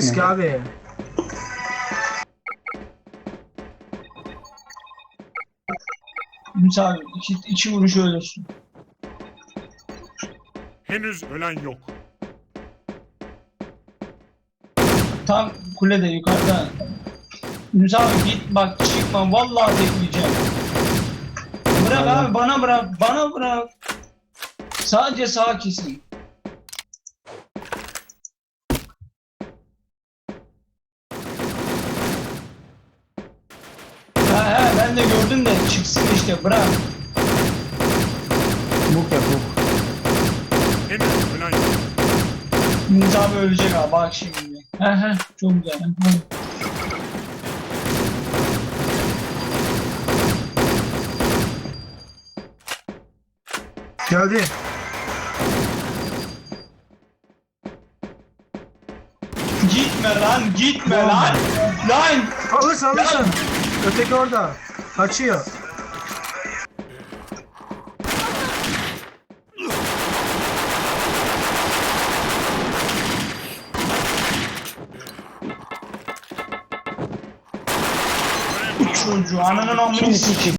Risk abi. Ümit abi iki, iki vuruş ölürsün. Henüz ölen yok. Tam kulede yukarıda. Ümit abi git bak çıkma vallahi bekleyeceğim. Bırak abi bana bırak bana bırak. Sadece sağ kesin. İşte bırak. Buk yap buk. Henüz ölen yok. Ümit abi ölecek abi bak şimdi. He he çok güzel. Hı. Geldi. Gitme lan gitme lan. Lan Alırsın alırsın. Öteki orada. Kaçıyor. Çocuğu ananın amını sikeyim.